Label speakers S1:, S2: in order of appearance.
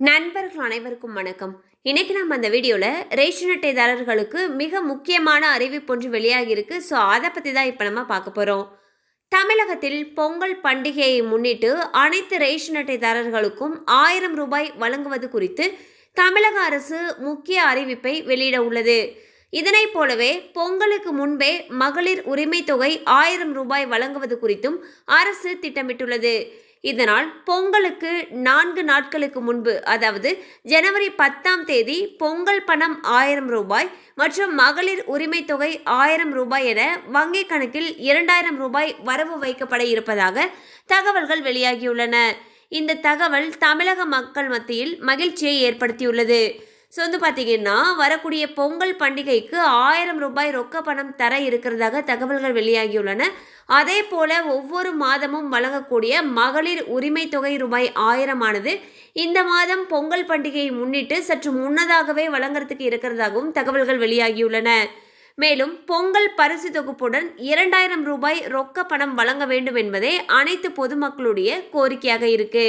S1: நண்பர்கள் அனைவருக்கும் வணக்கம். இன்றைக்கி நம்ம அந்த வீடியோவில் ரேஷன் அட்டைதாரர்களுக்கு மிக முக்கியமான அறிவிப்பு ஒன்று வெளியாகியிருக்கு ஸோ அதை பற்றி தான் இப்போ நம்ம பார்க்க போகிறோம் தமிழகத்தில் பொங்கல் பண்டிகையை முன்னிட்டு அனைத்து ரேஷன் அட்டைதாரர்களுக்கும் ஆயிரம் ரூபாய் வழங்குவது குறித்து தமிழக அரசு முக்கிய அறிவிப்பை வெளியிட உள்ளது. இதனைப் போலவே பொங்கலுக்கு முன்பே மகளிர் உரிமை தொகை ஆயிரம் ரூபாய் வழங்குவது குறித்தும் அரசு திட்டமிட்டுள்ளது. இதனால் பொங்கலுக்கு நான்கு நாட்களுக்கு முன்பு அதாவது ஜனவரி பத்தாம் தேதி பொங்கல் பணம் ஆயிரம் ரூபாய் மற்றும் மகளிர் உரிமை தொகை ஆயிரம் ரூபாய் என வங்கிக் கணக்கில் இரண்டாயிரம் ரூபாய் வரவு வைக்கப்பட இருப்பதாக தகவல்கள் வெளியாகியுள்ளன. இந்த தகவல் தமிழக மக்கள் மத்தியில் மகிழ்ச்சியை ஏற்படுத்தியுள்ளது. ஸோ வந்து பார்த்தீங்கன்னா வரக்கூடிய பொங்கல் பண்டிகைக்கு ஆயிரம் ரூபாய் ரொக்க பணம் தர இருக்கிறதாக தகவல்கள் வெளியாகியுள்ளன. அதே போல ஒவ்வொரு மாதமும் வழங்கக்கூடிய மகளிர் உரிமை தொகை ரூபாய் ஆயிரமானது இந்த மாதம் பொங்கல் பண்டிகையை முன்னிட்டு சற்று முன்னதாகவே வழங்குறதுக்கு இருக்கிறதாகவும் தகவல்கள் வெளியாகியுள்ளன. மேலும் பொங்கல் பரிசு தொகுப்புடன் இரண்டாயிரம் ரூபாய் ரொக்க பணம் வழங்க வேண்டும் என்பதே அனைத்து பொதுமக்களுடைய கோரிக்கையாக இருக்குது